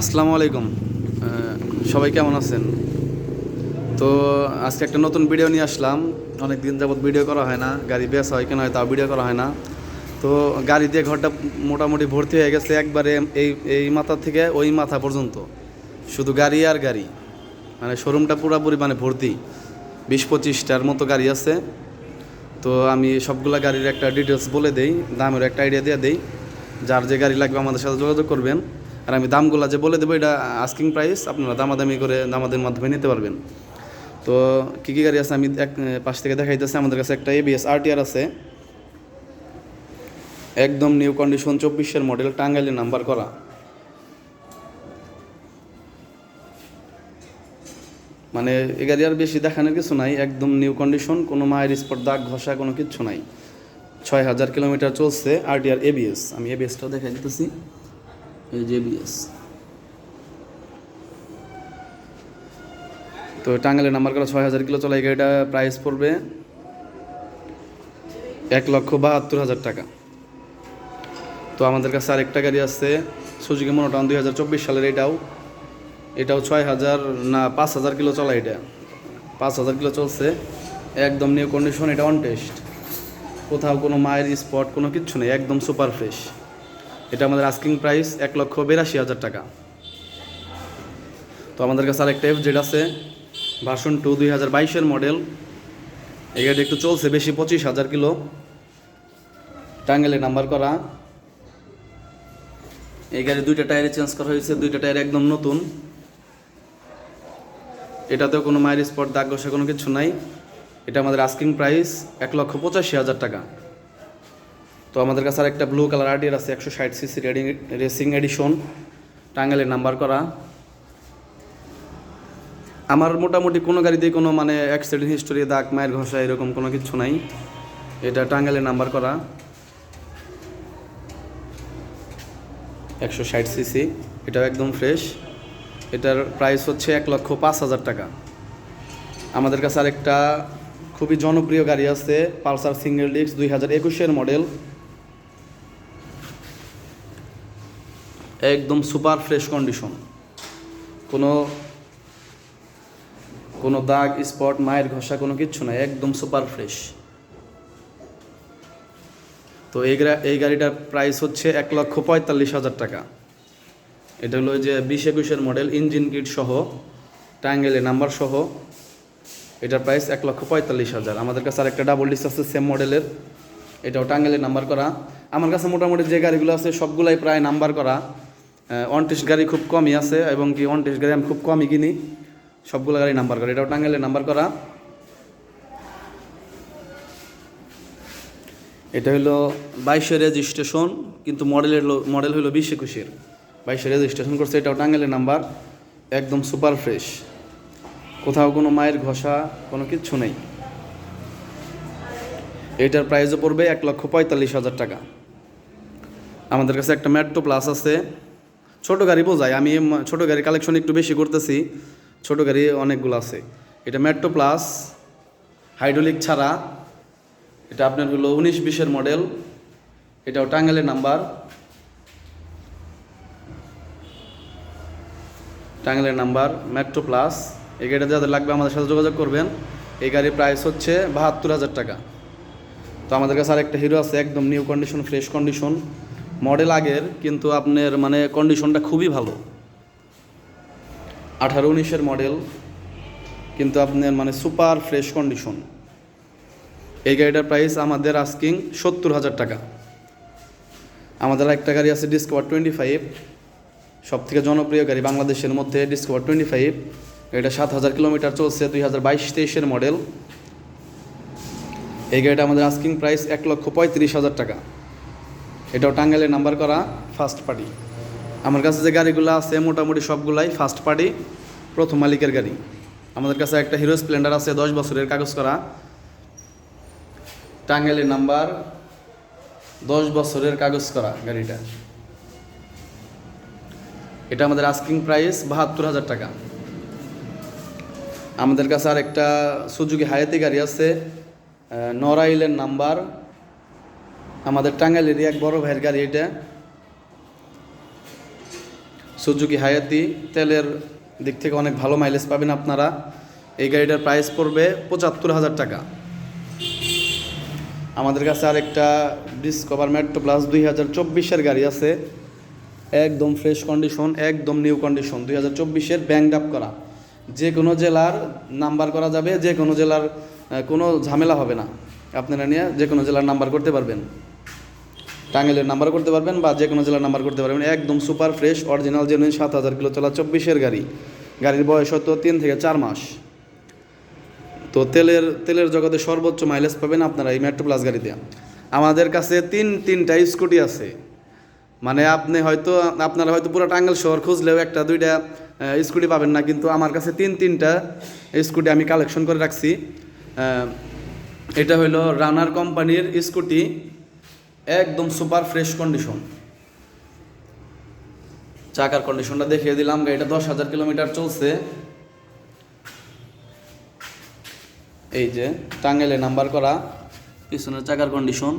আসসালামু আলাইকুম। সবাই কেমন আছেন? তো আজকে একটা নতুন ভিডিও নিয়ে আসলাম। অনেক দিন যাবত ভিডিও করা হয় না। গাড়ি বেশ হয় কেন হয় তাও ভিডিও করা হয় না। তো গাড়ি দিয়ে ঘরটা মোটামুটি ভর্তি হয়ে গেছে একবারে এই এই মাথা থেকে ওই মাথা পর্যন্ত। শুধু গাড়ি আর গাড়ি। মানে শোরুমটা পুরোপুরি মানে ভর্তি। বিশ পঁচিশটার মতো গাড়ি আছে। তো আমি সবগুলো গাড়ির একটা ডিটেলস বলে দেই। দামের একটা আইডিয়া দিয়ে দেই। যার যে গাড়ি লাগবে আমাদের সাথে যোগাযোগ করবেন। আর আমি দামগুলো যে বলে দেবো, এটা আস্কিং প্রাইস আপনারা দামাদামি করে দামাদের মাধ্যমে নিতে পারবেন। তো কী কী গাড়ি আছে আমি এক পাশ থেকে দেখাইতেছি। আমাদের কাছে একটা এবিএস আরটিআর আছে। একদম নিউ কন্ডিশন চব্বিশের মডেল টাঙ্গাইলে নাম্বার করা। মানে এ গাড়ি আর বেশি দেখানোর কিছু নাই, একদম নিউ কন্ডিশন কোনো মায়ের স্পট দাগ ঘষা, কোনো কিচ্ছু নাই। ছয় হাজার কিলোমিটার চলছে আরটিআর এবিএস আমি এবিএসটাও দেখাই দিতেছি এবিএস তো টাঙ্গাইলের নাম্বার করা ছয় হাজার কিলো চলা এই গাড়িটা প্রাইস পড়বে এক লক্ষ বাহাত্তর হাজার টাকা। তো আমাদের কাছে আরেকটা গাড়ি আছে সুজুকি মনোটন দুই হাজার চব্বিশ সালের এটাও। এটাও ছয় হাজার, না, পাঁচ হাজার কিলো চলা এটা। পাঁচ হাজার কিলো চলছে, একদম নিউ কন্ডিশন এটা অন টেস্ট কোথাও কোনো মায়ের স্পট কোনো কিচ্ছু নেই, একদম সুপার ফ্রেশ এটা আমাদের আস্কিং প্রাইস এক লক্ষ বিরাশি হাজার টাকা। তো আমাদের কাছে আরেকটা এফ জেড আছে ভার্সন টু দুই হাজার বাইশের মডেল এই গাড়ি একটু চলছে, বেশি পঁচিশ হাজার কিলো। টাঙ্গেলে নাম্বার করা। এই গাড়ি দুইটা টায়ারে চেঞ্জ করা হয়েছে, দুইটা টায়ার একদম নতুন। এটাতেও কোনো মায়ের স্পট দাগ ঘষা কোনো কিছু নাই। এটা আমাদের আস্কিং প্রাইস এক লক্ষ পঁচাশি হাজার টাকা। তো আমাদের কাছে আর একটা ব্লু কালার আরডিআর আছে, একশো ষাট সিসি রেডিং রেসিং এডিশন টাঙ্গাইলের নাম্বার করা। আমার মোটামুটি কোনো গাড়িতে কোনো মানে অ্যাক্সিডেন্ট হিস্টোরি দাগ, মায়ের ঘষা এরকম কোনো কিছু নাই। এটা টাঙ্গাইলের নাম্বার করা। একশো ষাট সিসি এটাও একদম ফ্রেশ এটার প্রাইস হচ্ছে এক লক্ষ পাঁচ হাজার টাকা। আমাদের কাছে আরেকটা খুবই জনপ্রিয় গাড়ি আছে, পালসার সিঙ্গেল ডিস্ক দুই হাজার একুশের মডেল একদম সুপার ফ্রেশ কন্ডিশন কোনো কোনো দাগ, স্পট, মায়ের ঘষা, কোনো কিচ্ছু নাই, একদম সুপার ফ্রেশ। তো এই এই গাড়িটার প্রাইস হচ্ছে এক লক্ষ পঁয়তাল্লিশ হাজার টাকা। এটা হলো যে বিশ একুশের মডেল ইঞ্জিন কিট সহ টাঙ্গেলে নাম্বার সহ, এটার প্রাইস এক লক্ষ পঁয়তাল্লিশ হাজার। আমাদের কাছে আরেকটা ডাবল ডিস্ক আছে সেম মডেলের এটাও টাঙ্গেলে নাম্বার করা। আমার কাছে মোটামুটি যে গাড়িগুলো আছে, সবগুলাই প্রায় নাম্বার করা। অনটেস্ট গাড়ি খুব কমই আছে এবং কি অনটেস্ট গাড়ি আমি খুব কমই কিনি। সবগুলো গাড়ি নাম্বার করা। এটাও টাঙ্গেলে নাম্বার করা। এটা হলো বাইশের রেজিস্ট্রেশন, কিন্তু মডেলের মডেল হলো বিশ একুশের। বাইশে রেজিস্ট্রেশন করছে, এটাও টাঙ্গেলের নাম্বার। একদম সুপার ফ্রেশ। কোথাও কোনো মায়ের ঘষা, কোনো কিচ্ছু নেই। এটার প্রাইসও পড়বে এক লক্ষ পঁয়তাল্লিশ হাজার টাকা। আমাদের কাছে একটা ম্যাট্রো প্লাস আছে। ছোট গাড়ি বোঝায় আমি ছোট গাড়ি কালেকশন একটু বেশি করতেছি। ছোট গাড়ি অনেকগুলো আছে। এটা মেট্রো প্লাস হাইড্রোলিক ছাড়া। এটা আপনার হলো উনিশ বিশের মডেল এটাও টাঙ্গাইলের নাম্বার টাঙ্গাইলের নাম্বার মেট্রো প্লাস এই গাড়িটা যাদের লাগবে আমাদের সাথে যোগাযোগ করবেন। এই গাড়ির প্রাইস হচ্ছে বাহাত্তর হাজার টাকা। তো আমাদের কাছে আরেকটা হিরো আছে, একদম new condition fresh condition model আগের, কিন্তু আপনার মানে কন্ডিশনটা খুবই ভালো। আঠারো উনিশের মডেল, কিন্তু আপনার মানে সুপার ফ্রেশ কন্ডিশন এই গাড়িটার প্রাইস আমাদের আস্কিং সত্তর হাজার টাকা। আমাদের একটা গাড়ি আছে ডিসকভার টোয়েন্টি ফাইভ সব থেকে জনপ্রিয় গাড়ি বাংলাদেশের মধ্যে ডিসকভার টোয়েন্টি ফাইভ এটা সাত হাজার কিলোমিটার চলছে দুই হাজার বাইশ তেইশের মডেল। এই গাড়িটা আমাদের আস্কিং প্রাইস এক লক্ষ পঁয়ত্রিশ হাজার টাকা। এটাও টাঙ্গাইলের নাম্বার করা। ফার্স্ট পার্টি আমার কাছে যে গাড়িগুলো আছে মোটামুটি সবগুলাই ফার্স্ট পার্টি প্রথম মালিকের গাড়ি। আমাদের কাছে একটা হিরো স্প্লেন্ডার আছে দশ বছরের কাগজ করা। টাঙ্গাইলের নাম্বার দশ বছরের কাগজ করা গাড়িটা। এটা আমাদের আস্কিং প্রাইস বাহাত্তর হাজার টাকা। আমাদের কাছে আর একটা সুজুকি হায়াতি গাড়ি আছে আহ, নড়াইলের নাম্বার আমাদের টাঙ্গাইলেরই এক বড় ভাইয়ের গাড়ি এটা। সুজুকি হায়াতি, তেলের দিক থেকে অনেক ভালো মাইলেজ পাবেন আপনারা। এই গাড়িটার প্রাইস পড়বে পঁচাত্তর হাজার টাকা। আমাদের কাছে আরেকটা ডিসকভার মেট্রো প্লাস দুই হাজার চব্বিশের গাড়ি আছে। একদম ফ্রেশ কন্ডিশন একদম নিউ কন্ডিশন দুই হাজার চব্বিশের ব্যাংক আপ করা। যে কোনো জেলার নাম্বার করা যাবে, যে কোনো জেলার কোনো ঝামেলা হবে না। আপনারা নিয়ে যে কোনো জেলার নাম্বার করতে পারবেন। টাঙ্গেলের নাম্বার করতে পারবেন বা যে কোনো জেলার নাম্বার করতে পারবেন। একদম সুপার ফ্রেশ অরিজিনাল জেনুইন সাত হাজার কিলো চলা চব্বিশের গাড়ি। গাড়ির বয়স হয়তো তিন থেকে চার মাস। তো তেলের তেলের জগতে সর্বোচ্চ মাইলেজ পাবেন আপনারা এই মেট্রো প্লাস গাড়িতে। আমাদের কাছে তিন, তিনটা স্কুটি আছে। মানে আপনি হয়তো, আপনারা হয়তো পুরো টাঙ্গাইল শহর খুঁজলেও একটা, দুইটা স্কুটি পাবেন না, কিন্তু আমার কাছে তিন, তিনটা স্কুটি আমি কালেকশন করে রাখছি। এটা হইল রানার কোম্পানির স্কুটি। একদম সুপার ফ্রেশ কন্ডিশন চাকার কন্ডিশনটা দেখিয়ে দিলাম, গাড়িটা দশ হাজার কিলোমিটার চলছে। এই যে, টাঙ্গাইলে নাম্বার করা, পিছনের চাকার কন্ডিশন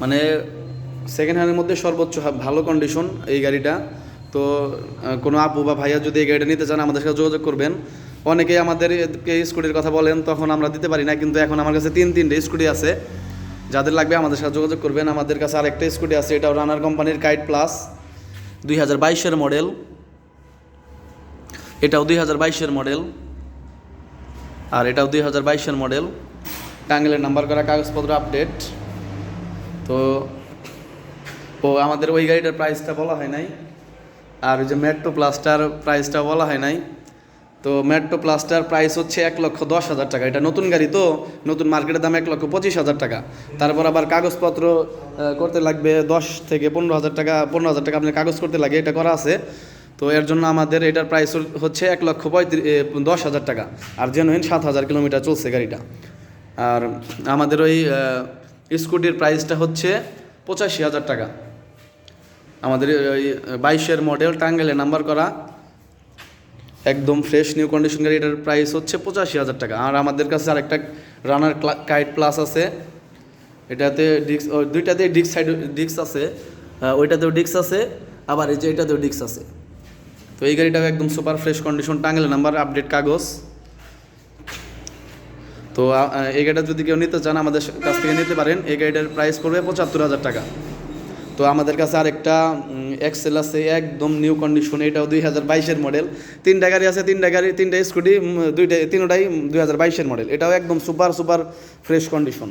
মানে সেকেন্ড হ্যান্ডের মধ্যে সর্বোচ্চ ভালো কন্ডিশন এই গাড়িটা। তো কোনো আপু বা ভাইয়া যদি এই গাড়িটা নিতে চান, আমাদের সাথে যোগাযোগ করবেন। অনেকেই আমাদেরকে স্কুটির কথা বলেন, তখন আমরা দিতে পারি না, কিন্তু এখন আমার কাছে তিন, তিনটে স্কুটি আছে। যাদের লাগবে আমাদের সাথে যোগাযোগ করবেন, আমাদের কাছে আরেকটা স্কুটি আছে এটাও রানার কোম্পানির কাইট প্লাস দুই হাজার বাইশের মডেল এটাও দুই হাজার বাইশের মডেল আর এটাও দুই হাজার বাইশের মডেল টাঙ্গেলের নাম্বার করা কাগজপত্র আপডেট তো, ও আমাদের ওই গাড়িটার প্রাইসটা বলা হয় নাই। আর ওই যে মেট্রো প্লাসটার প্রাইসটা বলা হয় নাই। তো মেট্রো প্লাস্টার প্রাইস হচ্ছে এক লক্ষ দশ হাজার টাকা। এটা নতুন গাড়ি তো, নতুন মার্কেটের দাম এক লক্ষ পঁচিশ হাজার টাকা। তারপর আবার কাগজপত্র করতে লাগবে দশ থেকে পনেরো হাজার টাকা, পনেরো হাজার টাকা আপনার কাগজ করতে লাগে, এটা করা আছে। তো এর জন্য আমাদের এটার প্রাইস হচ্ছে এক লক্ষ পঁয়ত্রিশ দশ হাজার টাকা। আর জেনুইন সাত হাজার কিলোমিটার চলছে গাড়িটা। আর আমাদের ওই স্কুটির প্রাইসটা হচ্ছে পঁচাশি হাজার টাকা। আমাদের ওই বাইশের মডেল টাঙ্গেলে নাম্বার করা। একদম ফ্রেশ নিউ কন্ডিশন গাড়ি, এটার প্রাইস হচ্ছে পঁচাশি হাজার টাকা। আর আমাদের কাছে আরেকটা রানার কাইট প্লাস আছে। এটাতে ডিক্স দুইটাতে ডিক্স সাইড ডিক্স আছে। ওইটাতেও ডিক্স আছে। আবার এই যে এটাতেও ডিক্স আছে। তো এই গাড়িটাও একদম সুপার ফ্রেশ কন্ডিশন টাঙ্গেলে নাম্বার আপডেট কাগজ। তো এই গাড়িটা যদি কেউ নিতে চান, আমাদের কাছ থেকে নিতে পারেন। এই গাড়িটার প্রাইস পড়বে পঁচাত্তর হাজার টাকা। তো আমাদের কাছে আরেকটা এক্সেল আছে, একদম নিউ কন্ডিশন এটাও দুই হাজার বাইশের মডেল তিনটা গাড়ি আছে, তিনটা গাড়ি, তিনটা স্কুটি দুইটা, তিনটাই দুই হাজার বাইশের মডেল এটাও একদম সুপার সুপার ফ্রেশ কন্ডিশন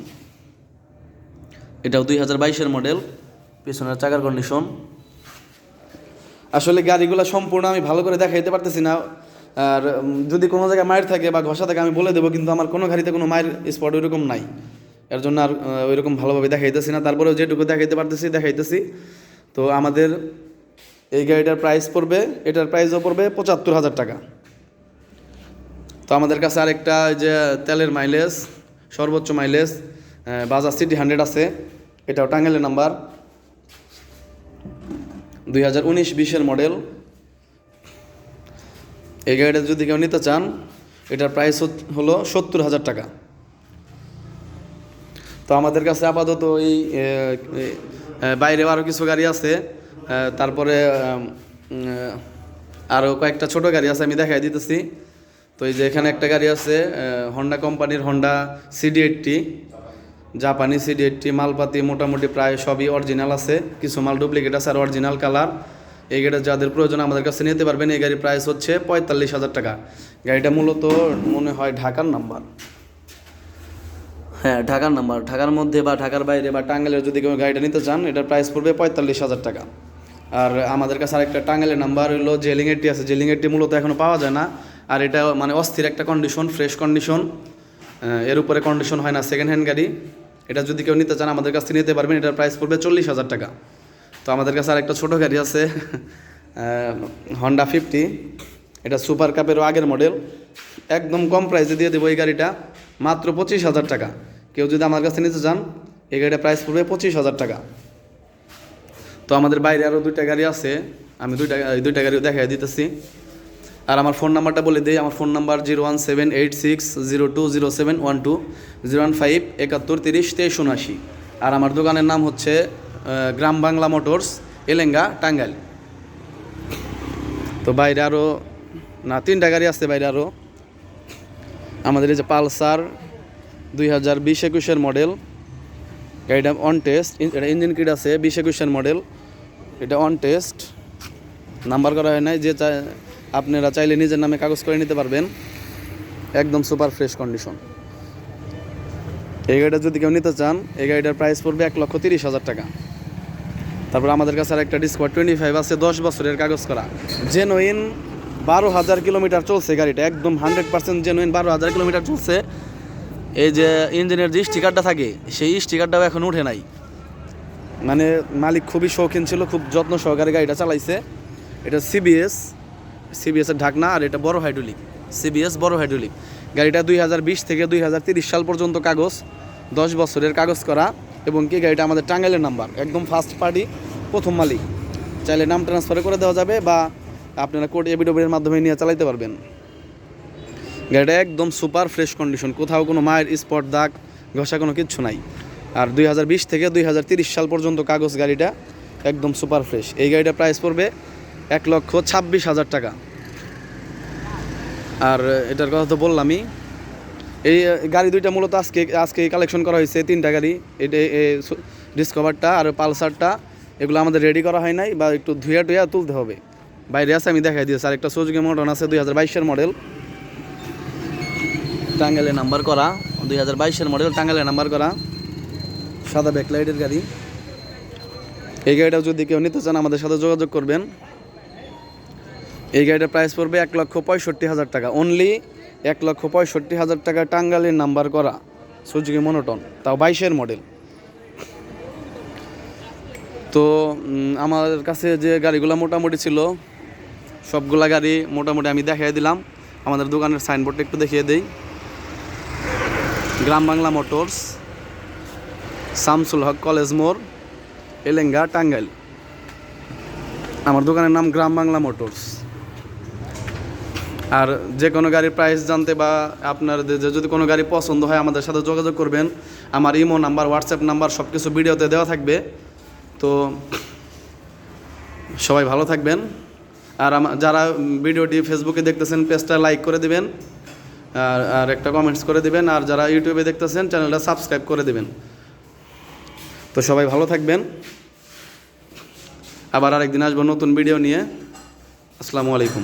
এটাও দুই হাজার বাইশের মডেল পিছনের চাকার কন্ডিশন আসলে গাড়িগুলো সম্পূর্ণ আমি ভালো করে দেখাইতে পারতেছি না। আর যদি কোনো জায়গায় মায়ের থাকে বা ঘষা থাকে, আমি বলে দেবো, কিন্তু আমার কোনো গাড়িতে কোনো মায়ের স্পট ওইরকম নাই। এর জন্য আর ওইরকম ভালোভাবে দেখাইতেছি না। তারপরেও যেটুকু দেখাইতে পারতেছি, দেখাইতেছি। তো আমাদের এই গাড়িটার প্রাইস পড়বে, এটার প্রাইসও পড়বে পঁচাত্তর হাজার টাকা। তো আমাদের কাছে আরেকটা যে তেলের মাইলেজ সর্বোচ্চ মাইলেজ বাজাজ সিটি হান্ড্রেড আছে। এটাও টাঙ্গেলের নাম্বার দুই হাজার উনিশ বিশের মডেল এই গাড়িটা যদি কেউ নিতে চান, এটার প্রাইস হলো সত্তর হাজার টাকা। তো আমাদের কাছে আপাতত এই বাইরে আরও কিছু গাড়ি আছে। তারপরে আরও কয়েকটা ছোট গাড়ি আছে, আমি দেখাই দিতেছি। তো এই যে এখানে একটা গাড়ি আছে হন্ডা কোম্পানির হন্ডা সিডি এইটটি জাপানি সিডি এইটটি মালপাতি মোটামুটি প্রায় সবই অরিজিনাল আছে। কিছু মাল ডুপ্লিকেট আছে আর অরিজিনাল কালার এই গাড়িটা যাদের প্রয়োজন আমাদের কাছে নিতে পারবেন, এই গাড়ির প্রাইস হচ্ছে পঁয়তাল্লিশ হাজার টাকা। গাড়িটা মূলত মনে হয় ঢাকার নাম্বার হ্যাঁ ঢাকার নাম্বার ঢাকার মধ্যে বা ঢাকার বাইরে বা টাঙ্গাইলের যদি কেউ গাড়িটা নিতে চান, এটার প্রাইস পড়বে পঁয়তাল্লিশ হাজার টাকা। আর আমাদের কাছে আরেকটা টাঙ্গাইলের নাম্বার হলো জেলিংয়েরটি আছে। জেলিংয়েরটি মূলত এখনও পাওয়া যায় না। আর এটা মানে অস্থির একটা কন্ডিশন ফ্রেশ কন্ডিশন এর উপরে কন্ডিশন হয় না সেকেন্ড হ্যান্ড গাড়ি। এটা যদি কেউ নিতে চান, আমাদের কাছ থেকে নিতে পারবেন। এটার প্রাইস পড়বে চল্লিশ হাজার টাকা। তো আমাদের কাছে আরেকটা ছোটো গাড়ি আছে হন্ডা ফিফটি এটা সুপার কাপেরও আগের মডেল একদম কম প্রাইসে দিয়ে দেবো এই গাড়িটা। মাত্র পঁচিশ হাজার টাকা। কেউ যদি আমার কাছে নিতে চান, এই গাড়িটা প্রাইস পড়বে পঁচিশ হাজার টাকা। তো আমাদের বাইরে আরও দুইটা গাড়ি আছে। আমি দুইটা দুইটা গাড়ি দেখাই দিতেছি। আর আমার ফোন নাম্বারটা বলে দিই, আমার phone number zero one seven eight six zero two zero seven one two zero one five একাত্তর তিরিশ তেইশ উনআশি। আর আমার দোকানের নাম হচ্ছে গ্রাম বাংলা মোটরস, এলেঙ্গা, টাঙ্গাইল। তো বাইরে আরও না, তিনটা গাড়ি আছে বাইরে আরও আমাদের এই যে পালসার দুই হাজার বিশ একুশের মডেল। গাড়িটা অন টেস্ট এটা ইঞ্জিন কিট আছে, বিশ একুশের মডেল। এটা অন টেস্ট নাম্বার করা হয় নাই, যে আপনারা চাইলে নিজের নামে কাগজ করে নিতে পারবেন। একদম সুপার ফ্রেশ কন্ডিশন এই গাড়িটা যদি কেউ নিতে চান, এই গাড়িটার প্রাইস পড়বে এক লক্ষ তিরিশ হাজার টাকা। তারপর আমাদের কাছে আর একটা ডিসকভার টোয়েন্টি ফাইভ আছে, দশ বছরের কাগজ করা। জেনুইন বারো হাজার কিলোমিটার চলছে গাড়িটা, একদম হান্ড্রেড পার্সেন্ট জেনুইন বারো হাজার কিলোমিটার চলছে। এই যে ইঞ্জিনের যে স্টিকারটা থাকে, সেই স্টিকারটাও এখন উঠে নাই। মানে মালিক খুবই শৌখিন ছিল, খুব যত্ন সহকারে গাড়িটা চালাইছে। এটা সিবিএস সিবিএসের ঢাকনা, আর এটা বড় হাইড্রোলিক সিবিএস বড় হাইড্রোলিক গাড়িটা দুই হাজার বিশ থেকে দুই হাজার তিরিশ সাল পর্যন্ত কাগজ, দশ বছরের কাগজ করা, এবং কি গাড়িটা আমাদের টাঙ্গাইলের নাম্বার একদম ফার্স্ট পার্টি প্রথম মালিক। চাইলে নাম ট্রান্সফার করে দেওয়া যাবে, বা আপনারা কোর্ট এবিডব্লিউর মাধ্যমে নিয়ে চালাইতে পারবেন। গাড়িটা একদম সুপার ফ্রেশ কন্ডিশন, কোথাও কোনো মায়ের স্পট, দাগ, ঘষা কোনো কিচ্ছু নাই। আর দুই হাজার বিশ থেকে দুই সাল পর্যন্ত কাগজ গাড়িটা একদম সুপার ফ্রেশ। এই গাড়িটা প্রাইস পড়বে এক লক্ষ ছাব্বিশ হাজার টাকা। আর এটার কথা তো বললামই, এই গাড়ি দুইটা মূলত আজকে আজকে কালেকশন করা হয়েছে, তিনটা গাড়ি। এটা ডিসকভারটা আর পালসারটা, এগুলো আমাদের রেডি করা হয় নাই বা একটু ধুয়া টুয়া তুলতে হবে। বাইরে আছে, আমি দেখাই দিয়েছি। আর একটা সুজুকি মডন আছে, দুই হাজার বাইশের মডেল টাঙ্গাইলে নাম্বার করা, দুই হাজার বাইশের মডেল টাঙ্গাইলে নাম্বার করা। সাদা ব্যাকলাইটের গাড়ি। এই গাড়িটাও যদি কেউ নিতে চান, আমাদের সাথে যোগাযোগ করবেন। এই গাড়িটার প্রাইস পড়বে এক লক্ষ পঁয়ষট্টি হাজার টাকা। অনলি এক লক্ষ পঁয়ষট্টি হাজার টাকা টাঙ্গালের নাম্বার করা সুজুকি মনোটন তাও বাইশের মডেল তো আমার কাছে যে গাড়িগুলো মোটামুটি ছিল সবগুলা গাড়ি মোটামুটি আমি দেখিয়ে দিলাম। আমাদের দোকানের সাইনবোর্ডটা একটু দেখিয়ে দিই। গ্রাম বাংলা মোটরস, শামসুল হক কলেজ মোড়, এলেঙ্গা, টাঙ্গাইল। আমার দোকানের নাম গ্রাম বাংলা মোটরস। আর যে কোনো গাড়ির প্রাইস জানতে বা আপনার যদি কোনো গাড়ি পছন্দ হয় আমাদের সাথে যোগাযোগ করবেন। আমার ইমো নাম্বার হোয়াটসঅ্যাপ নাম্বার সব কিছু ভিডিওতে দেওয়া থাকবে। তো সবাই ভালো থাকবেন। আর যারা ভিডিওটি ফেসবুকে দেখতেছেন, পেজটা লাইক করে দিবেন, আর আর একটা কমেন্টস করে দিবেন, আর যারা ইউটিউবে দেখতেছেন চ্যানেলটা সাবস্ক্রাইব করে দিবেন। তো সবাই ভালো থাকবেন। আবার আরেকদিন আসব নতুন ভিডিও নিয়ে। আসসালামু আলাইকুম।